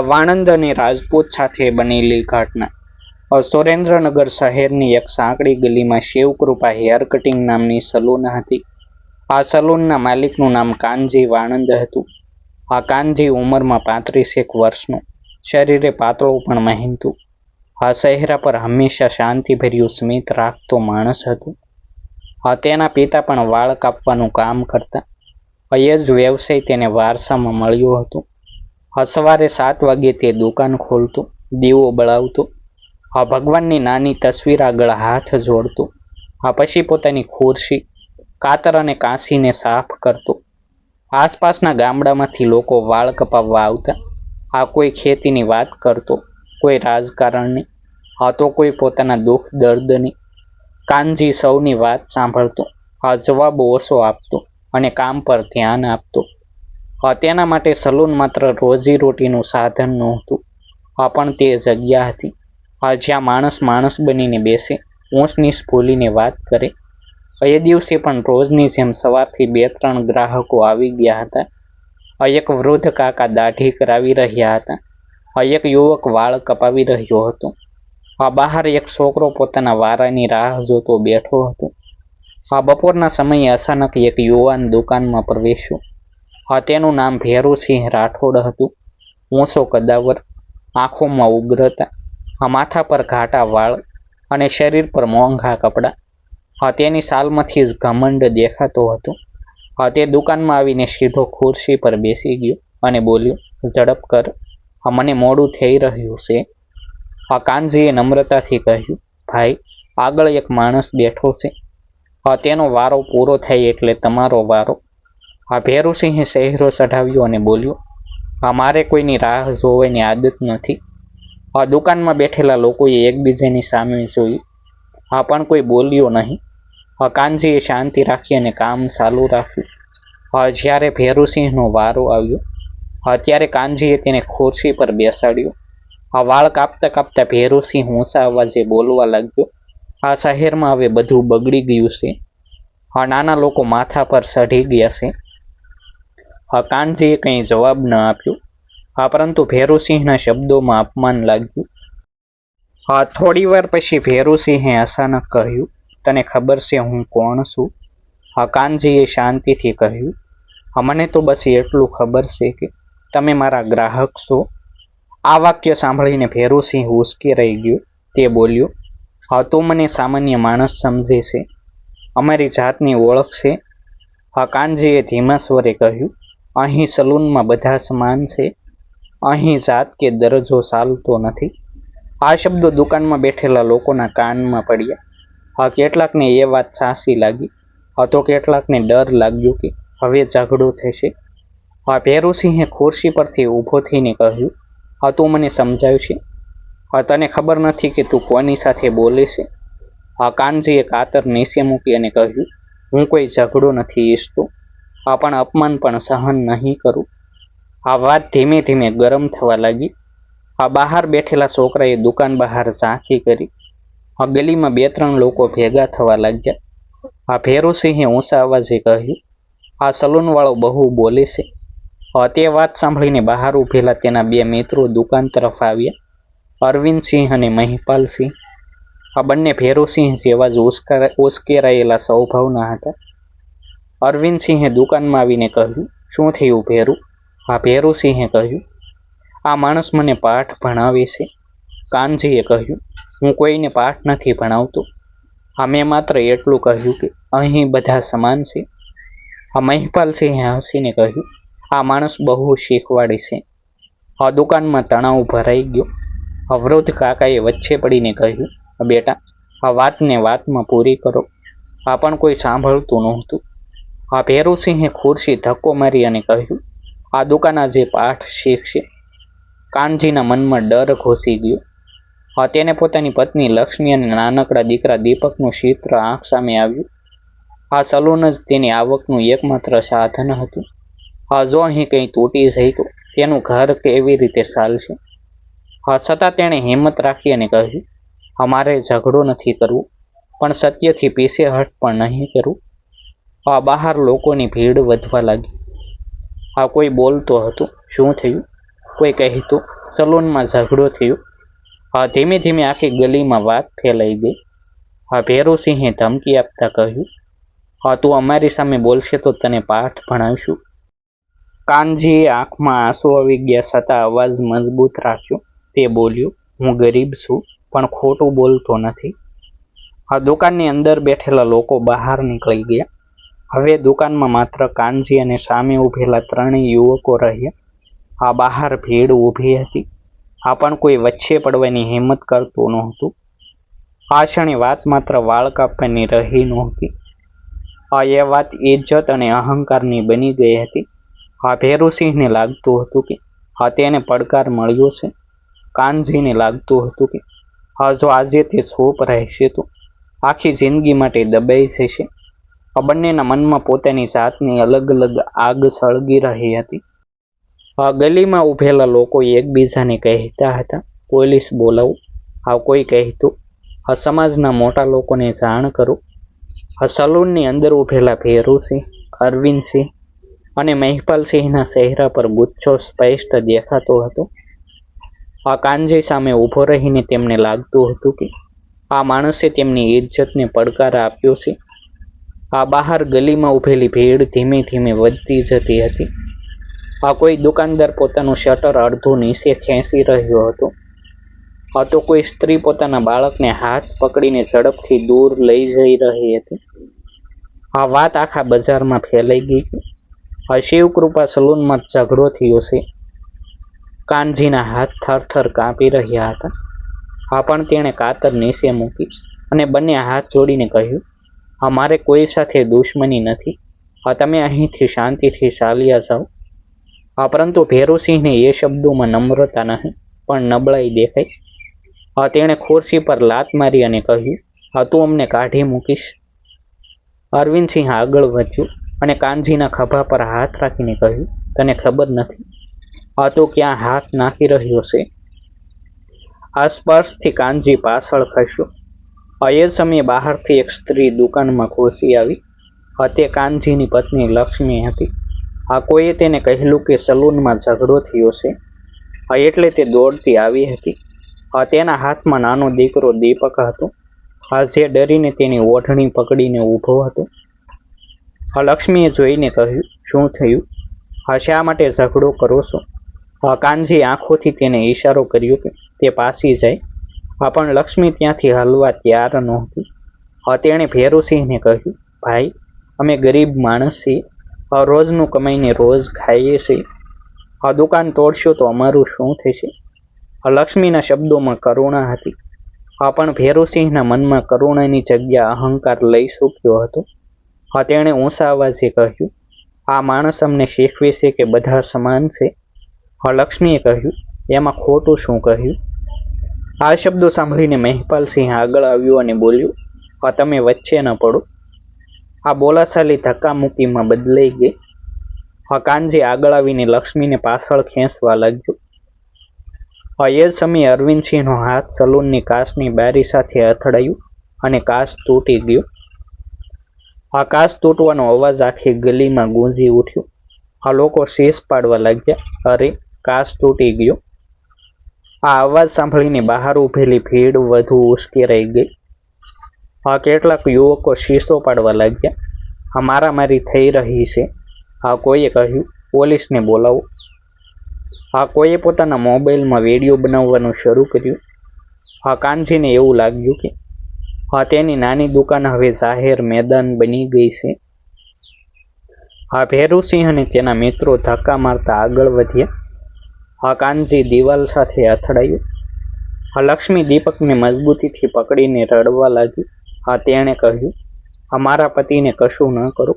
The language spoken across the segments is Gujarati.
વાણંદ અને રાજપૂત સાથે બનેલી ઘટના. સુરેન્દ્રનગર શહેરની એક સાંકડી ગલીમાં શિવકૃપા હેર કટિંગ નામની સલૂન હતી. આ સલૂનના માલિકનું નામ કાનજી વાણંદ હતું. આ કાનજી ઉંમરમાં પાંત્રીસેક વર્ષનું, શરીરે પાતળું પણ મહેનતું. આ ચહેરા પર હંમેશા શાંતિભર્યું સ્મિત રાખતો માણસ હતું. આ તેના પિતા પણ વાળ કાપવાનું કામ કરતા. એ જ વ્યવસાય તેને વારસામાં મળ્યો હતો. સવારે સાત વાગ્યે તે દુકાન ખોલતો, દીવો બળાવતો આ ભગવાનની નાની તસવીર આગળ હાથ જોડતો આ પછી પોતાની ખુરશી, કાતર અને કાંસીને સાફ કરતો. આસપાસના ગામડામાંથી લોકો વાળ કપાવવા આવતા આ કોઈ ખેતીની વાત કરતો, કોઈ રાજકારણની આ તો કોઈ પોતાના દુઃખ દર્દની, કાનજી સૌની વાત સાંભળતો આ જવાબો ઓછો આપતો અને કામ પર ધ્યાન આપતો. તેના માટે સલૂન માત્ર રોજીરોટીનું સાધન નહોતું. આ પણ તે જગ્યા હતી. આ જ્યાં માણસ માણસ બનીને બેસે, ઊંચ નીચ ભૂલીને વાત કરે. એ દિવસે પણ રોજની જેમ સવારથી બે ત્રણ ગ્રાહકો આવી ગયા હતા. એક વૃદ્ધ કાકા દાઢી કરાવી રહ્યા હતા. એક યુવક વાળ કપાવી રહ્યો હતો. આ બહાર એક છોકરો પોતાના વારાની રાહ જોતો બેઠો હતો. આ બપોરના સમયે અચાનક એક યુવાન દુકાનમાં પ્રવેશ્યો. તેનું નામ ભેરુસિંહ રાઠોડ હતું. ઊંચો કદાવર, આંખોમાં ઉગ્રતા માથા પર ઘાટા વાળ અને શરીર પર મોંઘા કપડાં. તેની સાલમાંથી જ ઘમંડ દેખાતો હતો. તે દુકાનમાં આવીને સીધો ખુરશી પર બેસી ગયો અને બોલ્યો, ઝડપ કર. આ મને મોડું થઈ રહ્યું છે. આ કાનજીએ નમ્રતાથી કહ્યું, ભાઈ, આગળ એક માણસ બેઠો છે. તેનો વારો પૂરો થાય એટલે તમારો વારો આ ભેરુસિંહે શહેરો ચઢાવ્યો અને બોલ્યો, આ મારે કોઈની રાહ જોવાની આદત નથી. આ દુકાનમાં બેઠેલા લોકોએ એકબીજાની સામે જોયું. આ પણ કોઈ બોલ્યો નહીં. આ કાનજીએ શાંતિ રાખી અને કામ ચાલુ રાખ્યું. આ જ્યારે ભેરુસિંહનો વારો આવ્યો, અત્યારે કાનજીએ તેને ખુરશી પર બેસાડ્યો. આ વાળ કાપતા કાપતા ભેરુસિંહ ઊંચા અવાજે બોલવા લાગ્યો, આ શહેરમાં હવે બધું બગડી ગયું છે. આ નાના લોકો માથા પર ચઢી ગયા છે. આ કાનજીએ કંઈ જવાબ ન આપ્યો. હા, પરંતુ ભેરુસિંહના શબ્દોમાં અપમાન લાગ્યું. હા, થોડી વાર પછી ભેરુસિંહે અચાનક કહ્યું, તને ખબર છે હું કોણ છું? હકાનજીએ શાંતિથી કહ્યું મને તો બસ એટલું ખબર છે કે તમે મારા ગ્રાહક છો. આ વાક્ય સાંભળીને ભેરુસિંહ ઉશ્કે રહી ગયો. તે બોલ્યો, હા, તો મને સામાન્ય માણસ સમજે છે. અમારી જાતની ઓળખ છે. હકાનજીએ ધીમા સ્વરે કહ્યું અહીં સલૂનમાં બધા સમાન છે. અહીં જાત કે દરજ્જો ચાલતો નથી. આ શબ્દો દુકાનમાં બેઠેલા લોકોના કાનમાં પડ્યા. હા, કેટલાકને એ વાત સાચી લાગી. હા, તો કેટલાકને ડર લાગ્યો કે હવે ઝઘડો થશે. હા, ભેરુસિંહે ખુરશી પરથી ઊભો થઈને કહ્યું, હા, તું મને સમજાયું છે. હા, તને ખબર નથી કે તું કોની સાથે બોલે છે? હા, કાનજીએ કાતર નીચે મૂકી અને કહ્યું, હું કોઈ ઝઘડો નથી ઈચ્છતો. પણ અપમાન પણ સહન નહીં કરું. આ વાત ધીમે ધીમે ગરમ થવા લાગી. આ બહાર બેઠેલા છોકરાએ દુકાન બહાર ઝાંખી કરી. આ ગલીમાં બે ત્રણ લોકો ભેગા થવા લાગ્યા. આ ભેરુસિંહે ઊંચા અવાજે કહ્યું, આ સલૂનવાળો બહુ બોલે છે. તે વાત સાંભળીને બહાર ઊભેલા તેના બે મિત્રો દુકાન તરફ આવ્યા અરવિંદસિંહ અને મહિપાલસિંહ આ બંને ભેરુસિંહ જેવા જ ઉશ્કા ઉશ્કેરાયેલા સ્વભાવના હતા. અરવિંદસિંહે દુકાનમાં આવીને કહ્યું, શું થયું ભેરુ? આ ભેરુસિંહે કહ્યું, આ માણસ મને પાઠ ભણાવે છે. કાનજીએ કહ્યું, હું કોઈને પાઠ નથી ભણાવતો. હા, મેં માત્ર એટલું કહ્યું કે અહીં બધા સમાન છે. આ મહિપાલસિંહે હસીને કહ્યું, આ માણસ બહુ શીખવાડે છે. આ દુકાનમાં તણાવ ભરાઈ ગયો. અવરોધ કાકાએ વચ્ચે પડીને કહ્યું, બેટા, આ વાતને વાતમાં પૂરી કરો. આ પણ કોઈ સાંભળતું નહોતું. આ ભેરુસિંહે ખુરશી ધક્કો મારી અને કહ્યું, આ દુકાન આજે પાઠ શીખશે કાનજીના મનમાં ડર ઘૂસી ગયો. આ તેને પોતાની પત્ની લક્ષ્મી અને નાનકડા દીકરા દીપકનું ચિત્ર આંખ સામે આવ્યું. આ સલૂન જ તેની આવકનું એકમાત્ર સાધન હતું. આ જો અહીં કંઈ તૂટી જાય તો તેનું ઘર કેવી રીતે ચાલશે? હા છતાં તેણે હિંમત રાખી અને કહ્યું, અમારે ઝઘડો નથી કરવો, પણ સત્યથી પીછે હટ પણ નહીં કરવું આ બહાર લોકોની ભીડ વધવા લાગી. આ કોઈ બોલતો હતો, શું થયું? કોઈ કહેતું, સલૂનમાં ઝઘડો થયો. હા ધીમે ધીમે આખી ગલીમાં વાત ફેલાઈ ગઈ. હા ભેરુસિંહે ધમકી આપતા કહ્યું, હા, તું અમારી સામે બોલશે તો તને પાઠ ભણાવીશું. કાનજીએ આંખમાં આંસુ આવી ગયા છતાં અવાજ મજબૂત રાખ્યો. તે બોલ્યો, હું ગરીબ છું, પણ ખોટું બોલતો નથી. આ દુકાનની અંદર બેઠેલા લોકો બહાર નીકળી ગયા. હવે દુકાનમાં માત્ર કાનજી અને સામે ઊભેલા ત્રણેય યુવકો રહ્યા. આ બહાર ભીડ ઊભી હતી. આ પણ કોઈ વચ્ચે પડવાની હિંમત કરતું નહોતું. આ ક્ષણે વાત માત્ર વાળ કાપવાની રહી નહોતી. આ એ વાત ઇજ્જત અને અહંકારની બની ગઈ હતી. આ ભેરુસિંહને લાગતું હતું કે હા તેને પડકાર મળ્યો છે. કાનજીને લાગતું હતું કે હા જો આજે તે સોપ રહેશે તો આખી જિંદગી માટે દબાઈ જશે. આ બંનેના મનમાં પોતાની જાતની અલગ અલગ આગ સળગી રહી હતી. આ ગલીમાં ઊભેલા લોકો એકબીજાને કહેતા હતા, પોલીસ બોલાવું. આ કોઈ કહેતું, આ સમાજના મોટા લોકોને જાણ કરો. આ સલૂનની અંદર ઊભેલા ભેરુસિંહ, અરવિંદસિંહ અને મહિપાલસિંહના ચહેરા પર ગુચ્છો સ્પષ્ટ દેખાતો હતો. આ કાનજી સામે ઊભો રહીને તેમને લાગતું હતું કે, આ માણસે તેમની ઇજ્જતને પડકાર આપ્યો છે. આ બહાર ગલીમાં ઊભેલી ભીડ ધીમે ધીમે વધતી જતી હતી. આ કોઈ દુકાનદાર પોતાનું શટર અડધું નીચે ખેંચી રહ્યો હતો. આ તો કોઈ સ્ત્રી પોતાના બાળકને હાથ પકડીને ઝડપથી દૂર લઈ જઈ રહી હતી. આ વાત આખા બજારમાં ફેલાઈ ગઈ. આ શિવકૃપા સલૂનમાં ઝઘડો થયો છે. કાનજીના હાથ થરથર કાપી રહ્યા હતા. આ પણ તેણે કાતર નીચે મૂકી અને બંને હાથ જોડીને કહ્યું અમારે કોઈ સાથે દુશ્મની નથી. આ તમે અહીંથી શાંતિથી ચાલ્યા જાઓ. આ પરંતુ ભેરુસિંહને એ શબ્દોમાં નમ્રતા નહીં, પણ નબળાઈ દેખાઈ. આ તેણે ખુરશી પર લાત મારી અને કહ્યું આ તું અમને કાઢી મૂકીશ. અરવિંદસિંહ આગળ વધ્યો અને કાનજીના ખભા પર હાથ રાખીને કહ્યું, તને ખબર નથી? આ તો ક્યાં હાથ નાખી રહ્યો છે? આસપાસથી કાનજી પાછળ ખસ્યો. એ સમયે બહારથી એક સ્ત્રી દુકાનમાં ઘૂસી આવી. આ તે કાનજીની પત્ની લક્ષ્મી હતી. આ કોઈએ તેને કહેલું કે સલૂનમાં ઝઘડો થયો છે. એટલે તે દોડતી આવી હતી. તેના હાથમાં નાનો દીકરો દીપક હતો. જે ડરીને તેની ઓઢણી પકડીને ઊભો હતો. લક્ષ્મીએ જોઈને કહ્યું, શું થયું? હા, શા માટે ઝઘડો કરો છો? હા, કાનજી આંખોથી તેને ઈશારો કર્યો કે તે પાસી જાય. પણ લક્ષ્મી ત્યાંથી હલવા તૈયાર નહોતી. તેણે ભેરુસિંહને કહ્યું, ભાઈ, અમે ગરીબ માણસ છીએ રોજનું કમાઈને રોજ ખાઈએ છીએ. દુકાન તોડશો તો અમારું શું થશે? લક્ષ્મીના શબ્દોમાં કરુણા હતી. પણ ભેરુસિંહના મનમાં કરુણાની જગ્યા અહંકાર લઈ ચૂક્યો હતો. તેણે ઊંચા અવાજે કહ્યું, આ માણસ અમને શીખવે છે કે બધા સમાન છે. લક્ષ્મીએ કહ્યું, એમાં ખોટું શું કહ્યું? આ શબ્દો સાંભળીને મહેપાલસિંહ આગળ આવ્યો અને બોલ્યું, આ તમે વચ્ચે ન પડો. આ બોલાચાલી ધક્કામુક્કીમાં બદલાઈ ગઈ. આ કાનજી આગળ આવીને લક્ષ્મીને પાછળ ખેંચવા લાગ્યો. જ સમયે અરવિંદસિંહનો હાથ સલૂનની કાચની બારી સાથે અથડાયું અને કાચ તૂટી ગયો. આ કાચ તૂટવાનો અવાજ આખી ગલીમાં ગુંજી ઉઠ્યો. આ લોકો શેષ પાડવા લાગ્યા. અરે, કાચ તૂટી ગયો. આ અવાજ સાંભળીને બહાર ઊભેલી ભીડ વધુ ઉશ્કેરાઈ ગઈ. આ કેટલાક યુવકો શીશો પાડવા લાગ્યા. આ મારામારી થઈ રહી છે. આ કોઈએ કહ્યું, પોલીસને બોલાવો. આ કોઈએ પોતાના મોબાઈલમાં વીડિયો બનાવવાનું શરૂ કર્યું. આ કાનજીને એવું લાગ્યું કે આ તેની નાની દુકાન હવે જાહેર મેદાન બની ગઈ છે. આ ભેરુસિંહ અને તેના મિત્રો ધક્કા મારતા આગળ વધ્યા. આ કાનજી દિવાલ સાથે અથડાયું. આ લક્ષ્મી દીપકને મજબૂતીથી પકડીને રડવા લાગી. આ તેણે કહ્યું અમારા પતિને કશું ન કરો.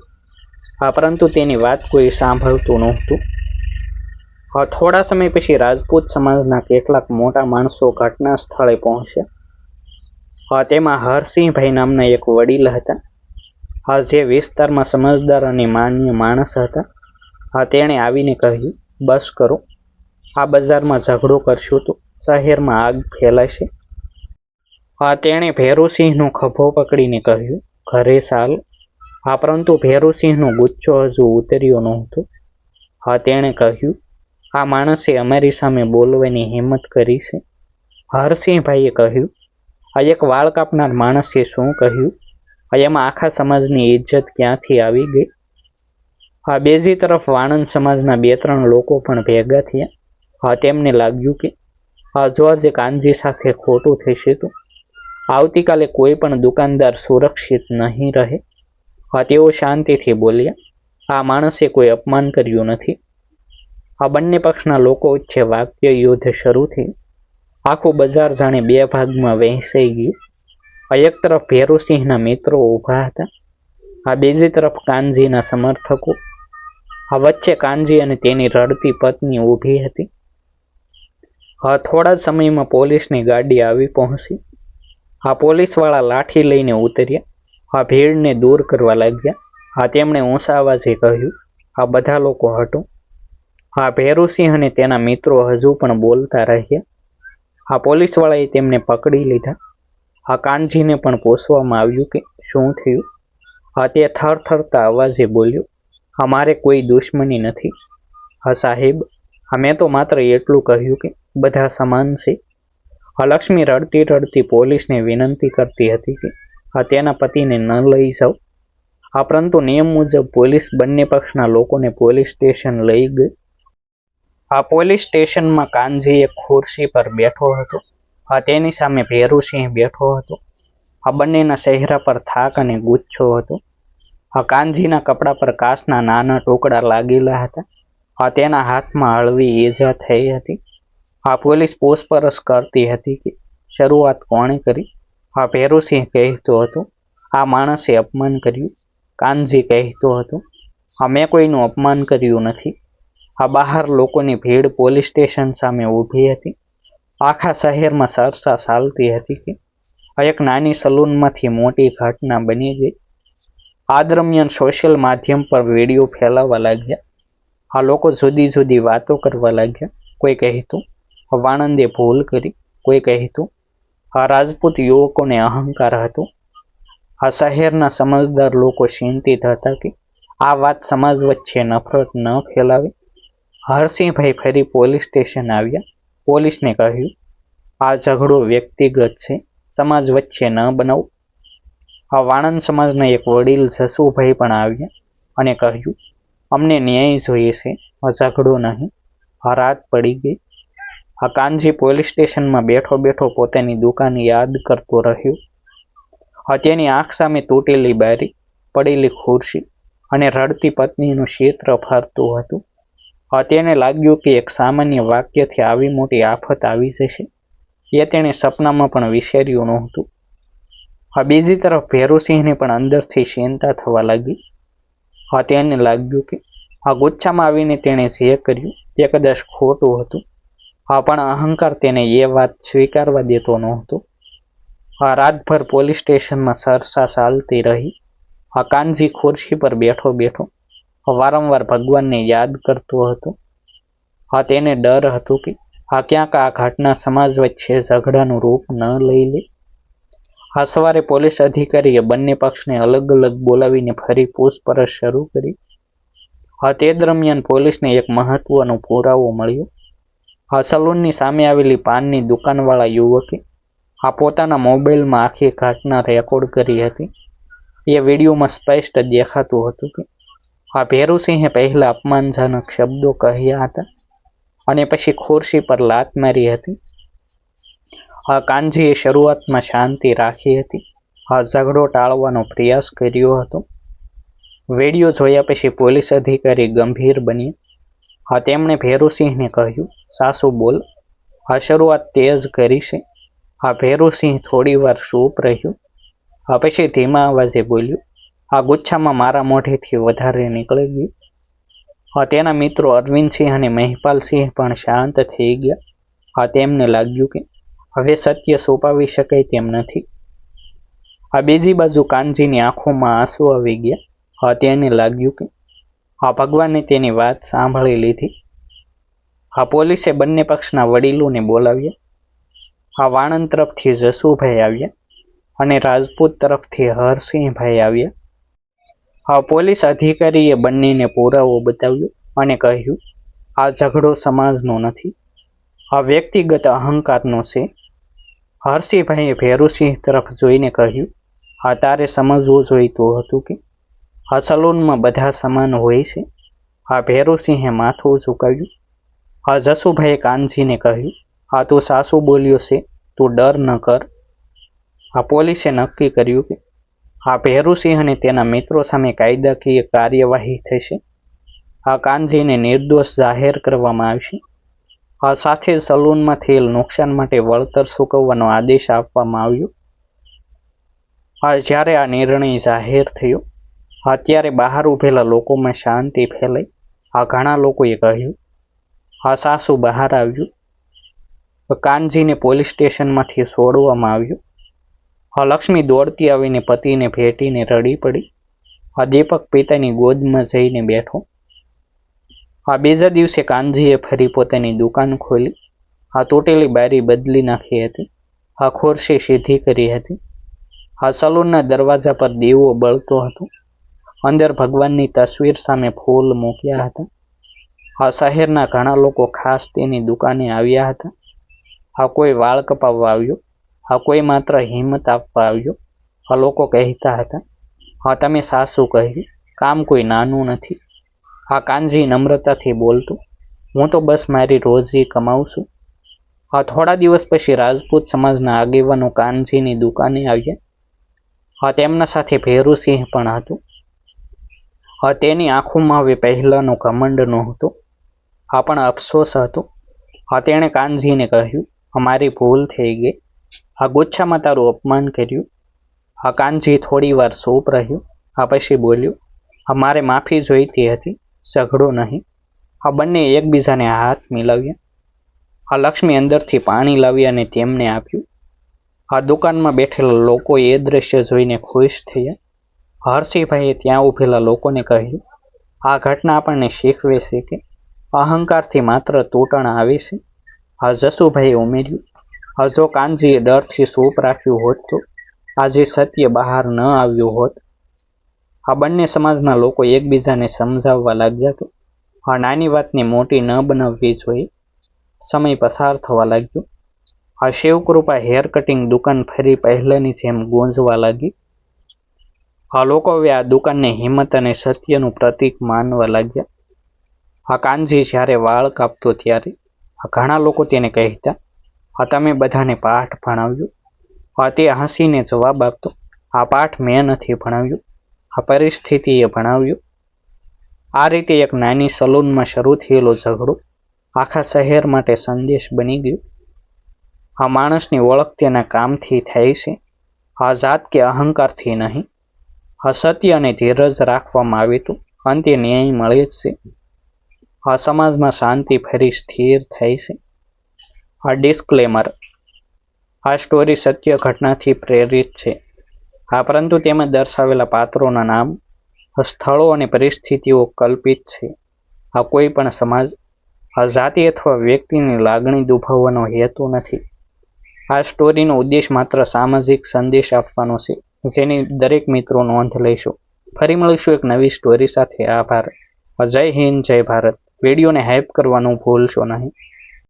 આ પરંતુ તેની વાત કોઈ સાંભળતું નહોતું. આ થોડા સમય પછી રાજપૂત સમાજના કેટલાક મોટા માણસો ઘટના સ્થળે પહોંચ્યા. આ તેમાં હરસિંહભાઈ નામના એક વડીલ હતા. આ જે વિસ્તારમાં સમજદાર અને માન્ય માણસ હતા. આ તેણે આવીને કહ્યું, બસ કરો. આ બજારમાં ઝઘડો કરશો તો શહેરમાં આગ ફેલાશે. આ તેણે ભેરુસિંહનો ખભો પકડીને કહ્યું, ઘરે ચાલ. આ પરંતુ ભેરુસિંહનો ગુચ્છો હજુ ઉતર્યો નહોતો. હા, તેણે કહ્યું, આ માણસે અમારી સામે બોલવાની હિંમત કરી છે. હરસિંહભાઈએ કહ્યું, આ એક વાળ કાપનાર માણસે શું કહ્યું? એમાં આખા સમાજની ઇજ્જત ક્યાંથી આવી ગઈ? આ બેજી તરફ વાણંદ સમાજના બે ત્રણ લોકો પણ ભેગા થયા. હા તેમને લાગ્યું કે આ જો આજે કાનજી સાથે ખોટું થશે તો? આવતીકાલે કોઈ પણ દુકાનદાર સુરક્ષિત નહીં રહે? હા, તેઓ શાંતિથી બોલ્યા, આ માણસે કોઈ અપમાન કર્યું નથી? આ બંને પક્ષના લોકો વચ્ચે વાક્ય યુદ્ધ શરૂ થયું. આખું બજાર જાણે બે ભાગમાં વહેંચાઈ ગયું. આ એક તરફ ભેરુસિંહના મિત્રો ઊભા હતા, આ બીજી તરફ કાનજીના સમર્થકો. આ વચ્ચે કાનજી અને તેની રડતી પત્ની ઊભી હતી. હા, થોડા સમયમાં પોલીસની ગાડી આવી પહોંચી. આ પોલીસવાળા લાઠી લઈને ઉતર્યા. આ ભીડને દૂર કરવા લાગ્યા. આ તેમણે ઊંચા અવાજે કહ્યું આ બધા લોકો હટો. હા, ભેરુસિંહ અને તેના મિત્રો હજુ પણ બોલતા રહ્યા. આ પોલીસવાળાએ તેમને પકડી લીધા. આ કાનજીને પણ પૂછવામાં આવ્યું કે શું થયું? હા, તે થરથરતા અવાજે બોલ્યો અમારે કોઈ દુશ્મની નથી. હા, સાહેબ, હા, મેં તો માત્ર એટલું કહ્યું કે બધા સમાન છે? આ લક્ષ્મી રડતી રડતી પોલીસને વિનંતી કરતી હતી કે, આ તેના પતિને ન લઈ જાઓ. આ પરંતુ નિયમ મુજબ પોલીસ બંને પક્ષના લોકોને પોલીસ સ્ટેશન લઈ ગઈ. આ પોલીસ સ્ટેશનમાં કાનજી એક ખુરશી પર બેઠો હતો. આ તેની સામે ભેરુસિંહ બેઠો હતો. આ બંનેના ચહેરા પર થાક અને ગુચ્છો હતો. આ કાનજીના કપડા પર કાચના નાના ટુકડા લાગેલા હતા. આ તેના હાથમાં હળવી ઈજા થઈ હતી. આ પોલીસ પૂછપરછ કરતી હતી કે શરૂઆત કોણે કરી? આ ભેરુસિંહ કહેતો હતો. આ માણસે અપમાન કર્યું. કાનજી કહેતો હતો. આ મેં કોઈનું અપમાન કર્યું નથી. આ બહાર લોકોની ભીડ પોલીસ સ્ટેશન સામે ઊભી હતી. આખા શહેરમાં સરસા ચાલતી હતી કે આ એક નાની સલૂનમાંથી મોટી ઘટના બની ગઈ. આ દરમિયાન સોશિયલ માધ્યમ પર વીડિયો ફેલાવા લાગ્યા. આ લોકો જુદી જુદી વાતો કરવા લાગ્યા. કોઈ કહેતું વાણંદે ભૂલ કરી. કોઈ કહેતું આ રાજપૂત યુવકોને અહંકાર હતો? આ શહેરના સમજદાર લોકો ચિંતિત હતા કે આ વાત સમાજ વચ્ચે નફરત ન ફેલાવે? હરસિંહભાઈ ફરી પોલીસ સ્ટેશન આવ્યા. પોલીસને કહ્યું, આ ઝઘડો વ્યક્તિગત છે. સમાજ વચ્ચે ન બનાવો. આ વાણંદ સમાજના એક વડીલ જસુભાઈ પણ આવ્યા અને કહ્યું, અમને ન્યાય જોઈએ છે. આ ઝઘડો નહીં. આ રાત પડી ગઈ. આ કાનજી પોલીસ સ્ટેશનમાં બેઠો બેઠો પોતાની દુકાન યાદ કરતો રહ્યો. આ તેની આંખ સામે તૂટેલી બારી, પડેલી ખુરશી અને રડતી પત્નીનું ક્ષેત્ર ફરતું હતું. આ તેને લાગ્યું કે એક સામાન્ય વાક્યથી આવી મોટી આફત આવી જશે. એ તેણે સપનામાં પણ વિચાર્યું નહોતું. આ બીજી તરફ ભેરુસિંહને પણ અંદરથી ચિંતા થવા લાગી. આ તેને લાગ્યું કે આ ગુચ્છામાં આવીને તેણે જે કર્યું તે કદાચ ખોટું હતું. આ પણ અહંકાર તેને એ વાત સ્વીકારવા દેતો નહોતો. આ રાતભર પોલીસ સ્ટેશનમાં સરસા ચાલતી રહી. આ કાનજી ખુરશી પર બેઠો બેઠો વારંવાર ભગવાનને યાદ કરતો હતો. આ તેને ડર હતો કે આ ક્યાંક આ ઘટના સમાજ વચ્ચે ઝઘડાનું રૂપ ન લઈ લે. આ સવારે પોલીસ અધિકારીએ બંને પક્ષને અલગ અલગ બોલાવીને ફરી પૂછપરછ શરૂ કરી. આ તે દરમિયાન પોલીસને એક મહત્વનો પુરાવો મળ્યો. આ સલૂનની સામે આવેલી પાનની દુકાનવાળા યુવકે આ પોતાના મોબાઈલમાં આખી ઘટના રેકોર્ડ કરી હતી. એ વિડીયોમાં સ્પષ્ટ દેખાતું હતું કે આ ભેરુસિંહે પહેલા અપમાનજનક શબ્દો કહ્યા હતા અને પછી ખુરશી પર લાત મારી હતી. આ કાનજીએ શરૂઆતમાં શાંતિ રાખી હતી. આ ઝઘડો ટાળવાનો પ્રયાસ કર્યો હતો. વીડિયો જોયા પછી પોલીસ અધિકારી ગંભીર બન્યા. હા, તેમણે ભેરુસિંહને કહ્યું, સાસુ બોલ. આ શરૂઆત તે જ કરી છે. આ ભેરુસિંહ થોડી વાર ચૂપ રહ્યું. આ પછી ધીમા અવાજે બોલ્યું, આ ગુચ્છામાં મારા મોઢેથી વધારે નીકળી ગયું. હા, તેના મિત્રો અરવિંદસિંહ અને મહિપાલસિંહ પણ શાંત થઈ ગયા. હા, તેમને લાગ્યું કે હવે સત્ય સોંપાવી શકાય તેમ નથી. આ બીજી બાજુ કાનજીની આંખોમાં આંસુ આવી ગયા. હા, તેને લાગ્યું કે આ ભગવાને તેની વાત સાંભળી લીધી. આ પોલીસે બંને પક્ષના વડીલોને બોલાવ્યા. આ વાણંદ તરફથી જસુભાઈ આવ્યા અને રાજપૂત તરફથી હરસિંહભાઈ આવ્યા. આ પોલીસ અધિકારીએ બંનેને પુરાવો બતાવ્યો અને કહ્યું, આ ઝઘડો સમાજનો નથી. આ વ્યક્તિગત અહંકારનો છે. હરસિંહભાઈએ ભેરુસિંહ તરફ જોઈને કહ્યું આ તારે સમજવું જોઈતું હતું કે આ સલૂનમાં બધા સમાન હોય છે. આ ભેરુસિંહે માથું ઝુકાવ્યું. આ જસુભાઈએ કાનજીને કહ્યું, આ તું સાસુ બોલ્યો છે, તું ડર ન કર. આ પોલીસે નક્કી કર્યું કે આ ભેરુસિંહ અને તેના મિત્રો સામે કાયદાકીય કાર્યવાહી થશે. આ કાનજીને નિર્દોષ જાહેર કરવામાં આવશે. આ સાથે સલૂનમાં થયેલ નુકસાન માટે વળતર ચૂકવવાનો આદેશ આપવામાં આવ્યો. આ જ્યારે આ નિર્ણય જાહેર થયો અત્યારે બહાર ઊભેલા લોકોમાં શાંતિ ફેલાઈ. આ ઘણા લોકોએ કહ્યું, આ સાસુ બહાર આવ્યું. કાનજીને પોલીસ સ્ટેશનમાંથી છોડવામાં આવ્યું. આ લક્ષ્મી દોડતી આવીને પતિને ભેટીને રડી પડી. આ દીપક પિતાની ગોદમાં જઈને બેઠો. આ બીજા દિવસે કાનજીએ ફરી પોતાની દુકાન ખોલી. આ તૂટેલી બારી બદલી નાખી હતી. આ ખુરશી સીધી કરી હતી. આ સલૂનના દરવાજા પર દીવો બળતો હતો. અંદર ભગવાનની તસવીર સામે ફૂલ મૂક્યા હતા. આ શહેરના ઘણા લોકો ખાસ તેની દુકાને આવ્યા હતા. આ કોઈ વાળ કપાવવા આવ્યો. આ કોઈ માત્ર હિંમત આપવા આવ્યો. આ લોકો કહેતા હતા, હા, તમે સાસુ કહ્યું. કામ કોઈ નાનું નથી. આ કાનજી નમ્રતાથી બોલતું, હું તો બસ મારી રોજી કમાઉં છું આ થોડા દિવસ પછી રાજપૂત સમાજના આગેવાનો કાનજીની દુકાને આવ્યા. હા તેમના સાથે ભેરુસિંહ પણ હતું. તેની આંખોમાં હવે પહેલાંનું ઘમંડ નહોતું. આ પણ અફસોસ હતો. હા, તેણે કાનજીને કહ્યું અમારી ભૂલ થઈ ગઈ. આ ગુચ્છામાં તારું અપમાન કર્યું. આ કાનજી થોડી વાર ચૂપ રહ્યો. આ પછી બોલ્યો અમારે માફી જોઈતી હતી ઝઘડો નહીં. આ બંને એકબીજાને હાથ મિલાવ્યા. આ લક્ષ્મી અંદરથી પાણી લાવી અને તેમને આપ્યું. આ દુકાનમાં બેઠેલા લોકો એ દ્રશ્ય જોઈને ખુશ થયા. હરસિંહભાઈએ ત્યાં ઊભેલા લોકોને કહ્યું, આ ઘટના આપણને શીખવે છે કે અહંકારથી માત્ર તૂટણ આવે છે. આ જસુભાઈએ ઉમેર્યું હજો કાનજીએ ડરથી સૂપ રાખ્યું હોત તો આજે સત્ય બહાર ન આવ્યું હોત. આ બંને સમાજના લોકો એકબીજાને સમજાવવા લાગ્યા કે આ નાની વાતને મોટી ન બનાવવી જોઈએ સમય પસાર થવા લાગ્યો. આ શિવકૃપા હેર કટિંગ દુકાન ફરી પહેલાની જેમ ગુંજવા લાગી. આ લોકો હવે આ દુકાનને હિંમત અને સત્યનું પ્રતીક માનવા લાગ્યા. આ કાનજી જ્યારે વાળ કાપતો ત્યારે આ ઘણા લોકો તેને કહેતા આ તમે બધાને પાઠ ભણાવ્યો. આ તે હસીને જવાબ આપતો, આ પાઠ મેં નથી ભણાવ્યો, આ પરિસ્થિતિએ ભણાવ્યું. આ રીતે એક નાની સલૂનમાં શરૂ થયેલો ઝઘડો આખા શહેર માટે સંદેશ બની ગયો. આ માણસની ઓળખ તેના કામથી થાય છે. આ જાત કે અહંકારથી નહીં. આ સત્ય અને ધીરજ રાખવામાં આવ્યું હતું. અંતે ન્યાય મળે જ છે. આ સમાજમાં શાંતિ ફરી સ્થિર થાય છે. આ ડિસ્ક્લેમર આ સ્ટોરી સત્ય ઘટનાથી પ્રેરિત છે. આ પરંતુ તેમાં દર્શાવેલા પાત્રોના નામ, સ્થળો અને પરિસ્થિતિઓ કલ્પિત છે. આ કોઈ પણ સમાજ, આ જાતિ અથવા વ્યક્તિની લાગણી દુભાવવાનો હેતુ નથી. આ સ્ટોરીનો ઉદ્દેશ માત્ર સામાજિક સંદેશ આપવાનો છે. જેની દરેક મિત્રો નોંધ લઈશું. ફરી મળીશું એક નવી સ્ટોરી સાથે. આભાર. જય હિન્દ, જય ભારત. વિડીયોને હેલ્પ કરવાનું ભૂલશો નહીં.